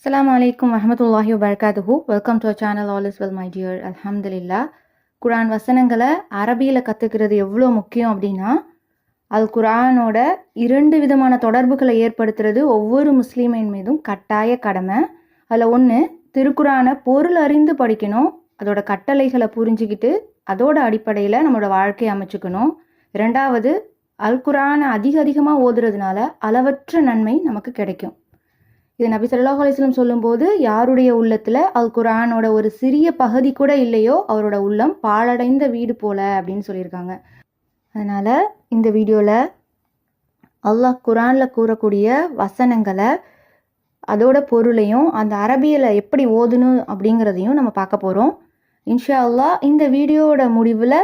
அஸ்லாம் அலைக்கும் வஹமத்துல்லாஹி வபர்காதுஹு welcome to channel all is well my dear அலமதுல்லா குரான் வசனங்களை அரபியில் கற்றுக்கிறது எவ்வளோ முக்கியம் அப்படின்னா அல் குரானோட இரண்டு விதமான தொடர்புகளை ஏற்படுத்துறது ஒவ்வொரு முஸ்லீமின் மீதும் கட்டாய கடமை. அதில் ஒன்று திருக்குரானை பொருள் அறிந்து படிக்கணும். அதோட கட்டளைகளை புரிஞ்சுக்கிட்டு அதோட அடிப்படையில் நம்மளோட வாழ்க்கையை அமைச்சுக்கணும். ரெண்டாவது அல் குரானை அதிக அதிகமாக ஓதுறதுனால அளவற்ற நன்மை நமக்கு கிடைக்கும். இது நபி சல்லாஹ் அலிஸ்லம் சொல்லும்போது யாருடைய உள்ளத்தில் அல் குரானோட ஒரு சிறிய பகுதி கூட இல்லையோ அவரோட உள்ளம் பாழடைந்த வீடு போல அப்படின்னு சொல்லியிருக்காங்க. அதனால் இந்த வீடியோவில் அல்லாஹ் குரானில் கூறக்கூடிய வசனங்களை அதோட பொருளையும் அந்த அரபியில் எப்படி ஓதணும் அப்படிங்கிறதையும் நம்ம பார்க்க போகிறோம் இன்ஷா அல்லாஹ் இந்த வீடியோவோட முடிவில்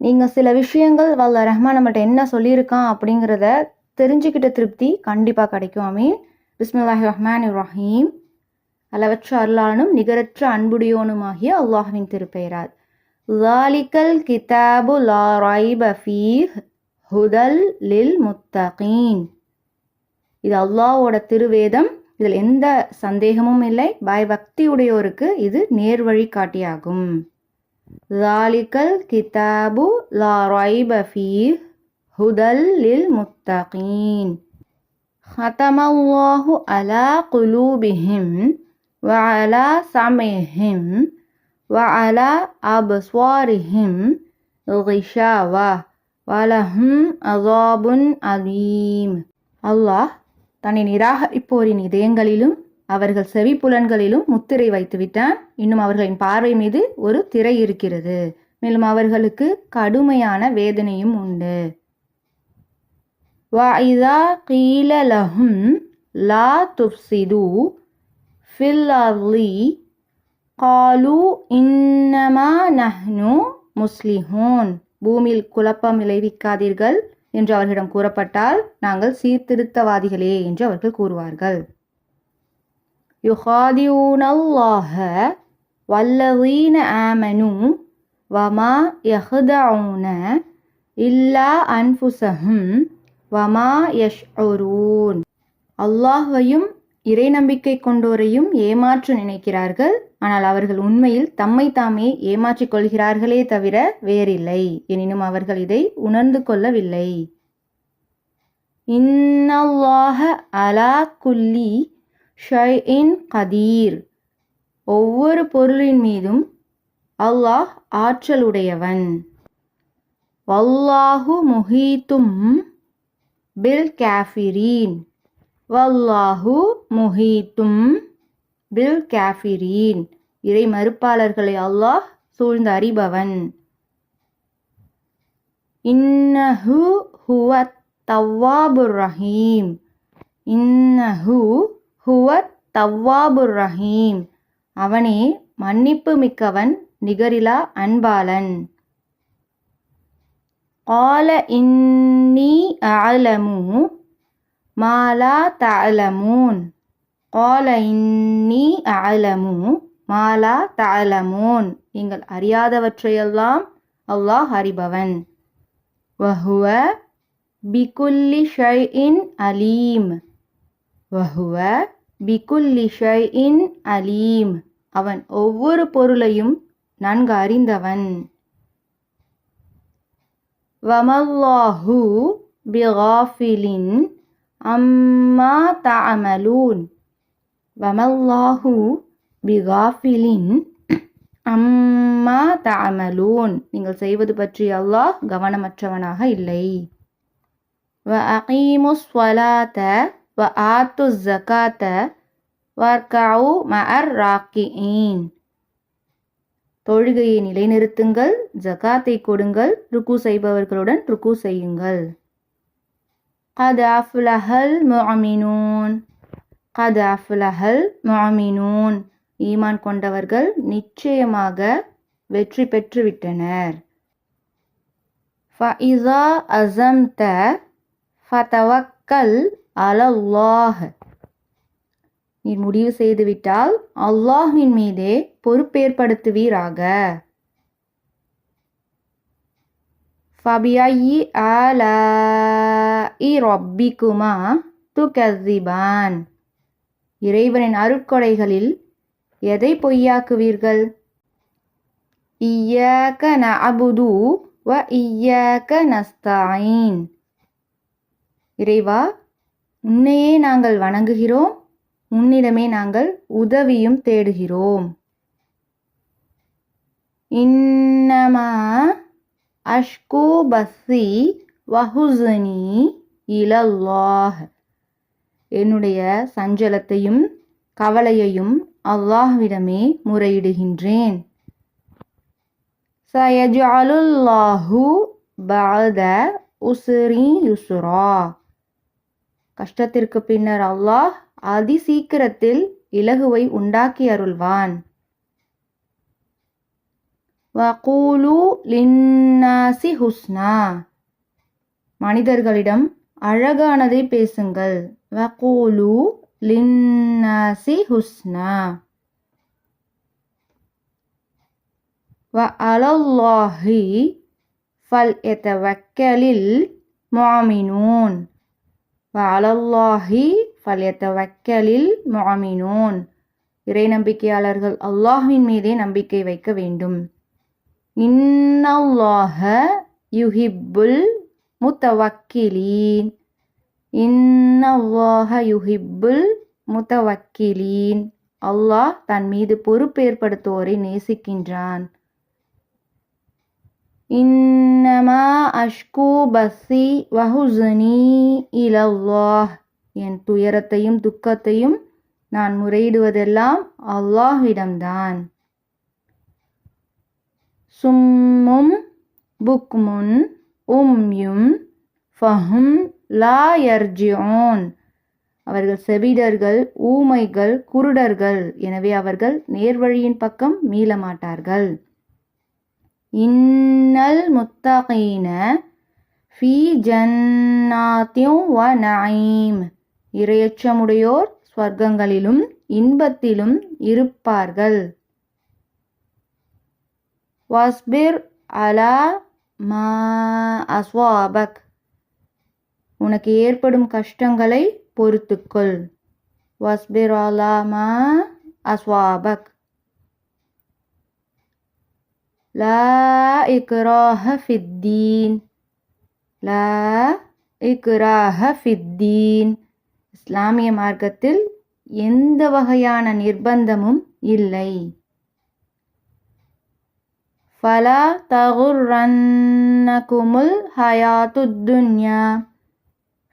நீங்கள் சில விஷயங்கள் வல்ல ரஹ்மான் நம்மகிட்ட என்ன சொல்லியிருக்கான் அப்படிங்கிறத தெரிஞ்சுக்கிட்ட திருப்தி கண்டிப்பாக கிடைக்கும். அமீன் பிஸ்மில்லாஹி ரஹ்மான் ரஹீம். அளவற்ற அருளானும் நிகரற்ற அன்புடையோனுமாகிய அல்லாஹ்வின் திருப்பெயரால். லாலிக்கல் கிதாபு லா ரைப ஹுதல் லில் முத்தகீன் இது அல்லாவோட திருவேதம் இதில் எந்த சந்தேகமும் இல்லை பயபக்தியுடையோருக்கு இது நேர் வழிகாட்டியாகும் லாலிக்கல் கிதாபு லா ரைப ஹுதல் லில் முத்தகீன் ஹதமல்லாஹு அலா குலூபிஹிம் வ அலா சமிஹிம் வ அலா அபஸ்வாரிஹிம் ரிஷாவா வலஹும் அசாபுன் அலீம் அல்லாஹ் தன்னை நிராகரிப்போரின் இதயங்களிலும் அவர்கள் செவி புலன்களிலும் முத்திரை வைத்துவிட்டான். இன்னும் அவர்களின் பார்வை மீது ஒரு திரை இருக்கிறது. மேலும் அவர்களுக்கு கடுமையான வேதனையும் உண்டு. وإذا قيل لهم لا تفسدوا في الأرض قالوا إنما نحن முஸ்லிஹூன் பூமியில் குழப்பம் விளைவிக்காதீர்கள் என்று அவர்களிடம் கூறப்பட்டால் நாங்கள் சீர்திருத்தவாதிகளே என்று அவர்கள் கூறுவார்கள் யுஹாதியூனல்லாஹ வல்லவீன ஆமனு வமா யஹ்தவுன இல்லா அன்ஃபுசஹும் வமா யஷ்ஊரூன் அல்லாஹையும் இறை நம்பிக்கை கொண்டோரையும் ஏமாற்ற நினைக்கிறார்கள். ஆனால் அவர்கள் உண்மையில் தம்மை தாமே ஏமாற்றிக் கொள்கிறார்களே தவிர வேறில்லை. எனினும் அவர்கள் இதை உணர்ந்து கொள்ளவில்லை. இன்னல்லாஹ அலா குல்லி ஷைஇன் கதீர். ஒவ்வொரு பொருளின் மீதும் அல்லாஹ் ஆற்றலுடையவன். வல்லாஹு முஹீத்தும் பில் கேஃபிரீன் வல்லாஹு முஹீத்தும் பில் கேஃபிரீன் இறை மறுப்பாளர்களை அல்லாஹ் சூழ்ந்து அறிபவன். இன்னஹு ஹுவ தவ்வாபுர் ரஹீம். இன்னஹு ஹுவ தவ்வாபுர் ரஹீம். அவனே மன்னிப்பு மிக்கவன் நிகரிலா அன்பாளன். قال إني أعلم ما لا تعلمون قال إني أعلم ما لا تعلمون நீங்கள் அறியாதவற்றையெல்லாம் அல்லாஹ் அறிபவன் வஹுவ பிகுல்லி ஷைஇன் அலீம் வஹுவ பிகுல்லி ஷைஇன் அலீம் அவன் ஒவ்வொரு பொருளையும் நன்கு அறிந்தவன் வமல்லாஹு பிகாஃபிலின் அம்மா தஅமலூன் வமல்லாஹு பிகாஃபிலின் அம்மா தஅமலூன் நீங்கள் செய்வது பற்றி அல்லாஹ் கவனமற்றவனாக இல்லை வ அகீமுஸ் ஸ்வலாத்த வ ஆத்து ஜகாத்த வர்கவு மஅர் ராக்கிஈன் தொழுகையை நிலைநிறுத்துங்கள் ஜகாத்தை கொடுங்கள் ருக்கு செய்பவர்களுடன் ருக்கு செய்யுங்கள். கத் அஃப்லஹல் முஅமினூன் கத் அஃப்லஹல் முஅமினூன் ஈமான் கொண்டவர்கள் நிச்சயமாக வெற்றி பெற்றுவிட்டனர் ஃபஇசா அசம்த ஃபதவக்கல் அலல்லாஹ் நீ முடிவு செய்துவிட்டால் அல்லாஹின் மீதே பொறுப்பேற்படுத்துவீராக. ஃபபியி இ ரொப்பிக்குமா துகதிபான் இறைவனின் அருட்கொடைகளில் எதை பொய்யாக்குவீர்கள்? இயக்க ந அபுது வ இயக்க நஸ்தாயின். இறைவா உன்னையே நாங்கள் வணங்குகிறோம் உன்னிடமே நாங்கள் உதவியும் தேடுகிறோம். இன்னமா அஷ்கு பஸ்ஸி வஹுசனி இலல்லாஹ். என்னுடைய சஞ்சலத்தையும் கவலையையும் அல்லாஹ்விடமே முறையிடுகின்றேன். சயஜாலுல்லாஹு பாத உசுரி யுசுரா கஷ்டத்திற்கு பின்னர் அல்லாஹ் அதி சீக்கிரத்தில் இலகுவை உண்டாக்கி அருள்வான். வகூலு லின்னாசி ஹுஸ்னா. மனிதர்களிடம் அழகானதை பேசுங்கள். வகூலு லின்னாசி ஹுஸ்னா. வ அலல்லாஹி ஃபல் எத்தவக்கலில் மாமினூன் வ அலல்லாஹி ஃபல் எத்தவக்கலில் மாமினூன் இறை நம்பிக்கையாளர்கள் அல்லாஹ்வின் மீதே நம்பிக்கை வைக்க வேண்டும். இன்னல்லாஹ யுஹிப்புல் முத்தவக்கிலீன். இன்னல்லாஹ யுஹிப்புல் முத்தவக்கிலீன். அல்லாஹ் தன் மீது பொறுப்பேற்படுத்துவோரை நேசிக்கின்றான். இன்னமா அஷ்கு பஸ்ஸி வஹுசனி இலல்லாஹ். என் துயரத்தையும் துக்கத்தையும் நான் முறையிடுவதெல்லாம் அல்லாஹ்விடம்தான். சும்மும் புக்முன் உம்யும் ஃபஹும் லா யர்ஜிஊன் அவர்கள் செவிடர்கள் ஊமைகள் குருடர்கள். எனவே அவர்கள் நேர்வழியின் பக்கம் மீள மாட்டார்கள். இன்னல் முத்தகீன ஃபி ஜன்னாத்தியும் வ நஈம் இரையச்சமுடையோர் ஸ்வர்க்கங்களிலும் இன்பத்திலும் இருப்பார்கள். வாஸ்பிர் அலா மா அஸ்வாபக் உனக்கு ஏற்படும் கஷ்டங்களை பொறுத்துக்கொள். வாஸ்பிர் அலா மா அஸ்வாபக் லா இக்ராஹ ஃபித்தீன் லா இக்ராஹ ஃபித்தீன் இஸ்லாமிய மார்க்கத்தில் எந்த வகையான நிர்பந்தமும் இல்லை. ஃபலா தகுர்ரன்னகுமுல் ஹயாத்து துன்யா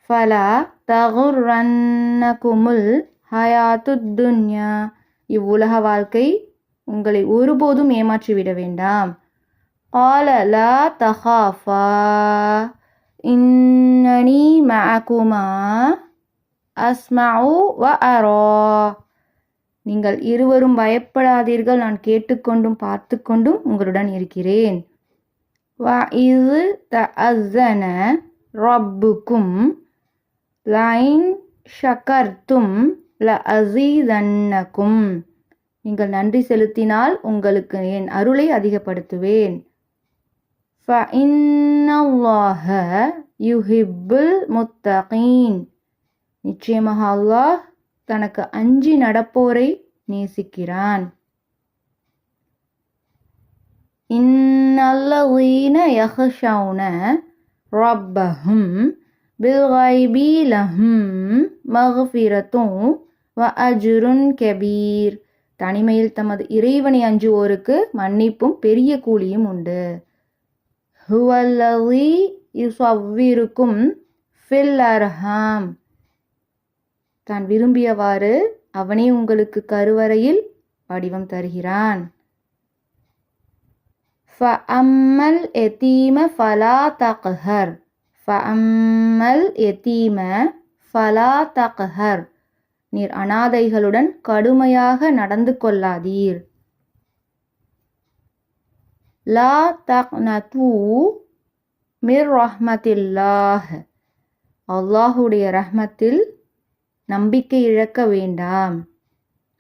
ஃபலா தகுர்ரன்னகுமுல் ஹயாத்து துன்யா இவ்வுலக வாழ்க்கை உங்களை ஒருபோதும் ஏமாற்றிவிட வேண்டாம். ஆலலா தஹாஃபா இன்னனி மஅகுமா அஸ்மஉ வ அரா நீங்கள் இருவரும் பயப்படாதீர்கள். நான் கேட்டுக்கொண்டும் பார்த்து கொண்டும் உங்களுடன் இருக்கிறேன். வஇது தஅzzன ரப்புக்கும் லைன் ல அசீதன்னக்கும் நீங்கள் நன்றி செலுத்தினால் உங்களுக்கு என் அருளை அதிகப்படுத்துவேன். ஃபஇன்னல்லாஹ யுஹிப்புல் முத்தகீன். நிச்சயமாக அல்லாஹ் தனக்கு அஞ்சி நடப்போரை நேசிக்கிறான். இன்னல்லதீன யஹ்ஷவுன ரப்பஹும் பில்கைபி லஹும் மஃபிரத்தும் வ அஜுருன் கபீர். தனிமையில் தமது இறைவனை அஞ்சுவோருக்கு மன்னிப்பும் பெரிய கூலியும் உண்டு. ஹுவல்லவி யுசவ்விருக்கும் ஃபில் அர்ஹாம். தான் விரும்பியவாறு அவனே உங்களுக்கு கருவறையில் வடிவம் தருகிறான். ஃபஅம்மல் எத்தீம ஃபலா தக்ஹர். ஃபஅம்மல் எத்தீம ஃபலா தக்ஹர். நீர் அனாதைகளுடன் கடுமையாக நடந்து கொள்ளாதீர். லா தக்னது மிர் ரஹ்மத்தில்லாஹ். அல்லாஹுடைய ரஹ்மத்தில் நம்பிக்கை இழக்க வேண்டாம்.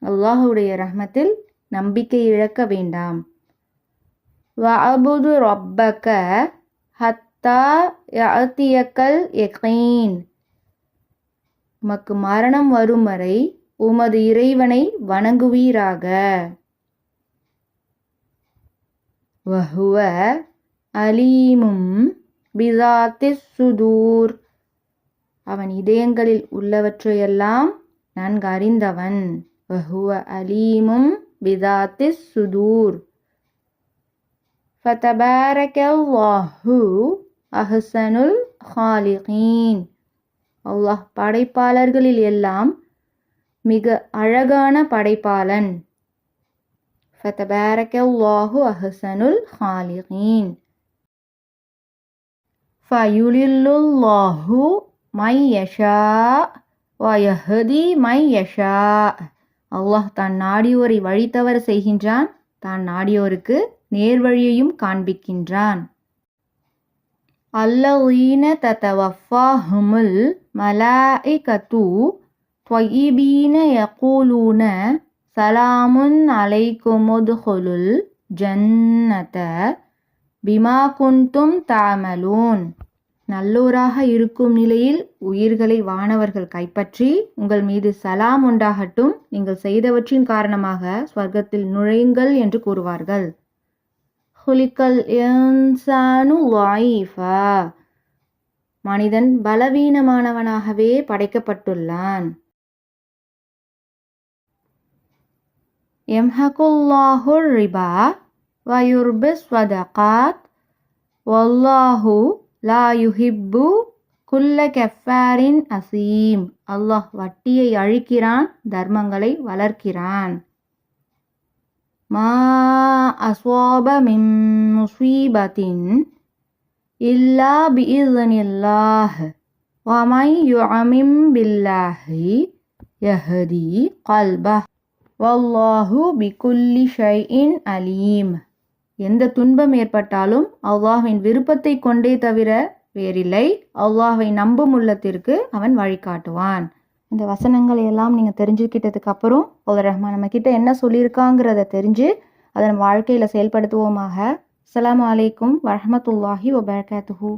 அல்லாஹுடைய ரஹ்மத்தில் நம்பிக்கை இழக்க வேண்டாம். வஅபுது ரப்பக ஹத்தா அத்தியக்கல் யகீன். உமக்கு மரணம் வரும் வரை உமது இறைவனை வணங்குவீராக. வஹுவ அலீமும் பிதாத்தி சுதூர். அவன் இதயங்களில் உள்ளவற்றையெல்லாம் நன்கு அறிந்தவன். வஹுவ அலீமும் பிதாத்தி சுதூர். ஃபதபாரக்கல்லாஹு அஹசனுல் ஹாலிகீன் அல்லாஹ் படைப்பாளர்களில் எல்லாம் மிக அழகான படைப்பாளன். ஃபதபாரக்கல்லாஹு அஹசனுல் ஹாலிகீன் ஃபயுலில்லுல்லாஹு மை யஷா வயஹதி மை யஷா அல்லாஹ் தான் நாடியோரை வழித்தவர செய்கின்றான். தான் நாடியோருக்கு நேர்வழியையும் காண்பிக்கின்றான். அல்லவீன தத்தவஃபாஹுமுல் மலாயிகத்து தொய்பீன யகூலூன சலாமுன் அலைக்குமுதுஹுலுல் ஜன்னத பிமா குந்தும் தாமலூன். நல்லோராக இருக்கும் நிலையில் உயிர்களை வானவர்கள் கைப்பற்றி உங்கள் மீது சலாம் உண்டாகட்டும். நீங்கள் செய்தவற்றின் காரணமாக ஸ்வர்க்கத்தில் நுழையுங்கள் என்று கூறுவார்கள். ஹுலிக்கல் மனிதன் பலவீனமானவனாகவே படைக்கப்பட்டுள்ளான். எம்ஹகுல்லாஹுர் ரிபா. வயுர்பிஸ் வதகாத். வல்லாஹு லா யுஹிப்பு குல்ல கெஃபாரின் அசீம். அல்லாஹ் வட்டியை அழிக்கிறான் தர்மங்களை வளர்க்கிறான். மா அஸ்வாப மிம் முசீபத்தின் இல்லா பிஇல்லாஹ் ومن يعمم بالله يهدي قلبه والله بكل شيء அலீம். எந்த துன்பம் ஏற்பட்டாலும் அல்லாஹின் விருப்பத்தை கொண்டே தவிர வேறில்லை. அல்லாஹை நம்பும் உள்ளத்திற்கு அவன் வழிகாட்டுவான் இந்த வசனங்களை எல்லாம் நீங்கள் தெரிஞ்சுக்கிட்டதுக்கு அப்புறம் ஒரு ரஹ்மான் நம்ம கிட்ட என்ன சொல்லியிருக்காங்கிறத தெரிஞ்சு அதை நம்ம வாழ்க்கையில் செயல்படுத்துவோமாக. அலாம் அலைக்கும் வரஹ்மத்துல்லாஹி வபரகாத்துஹூ.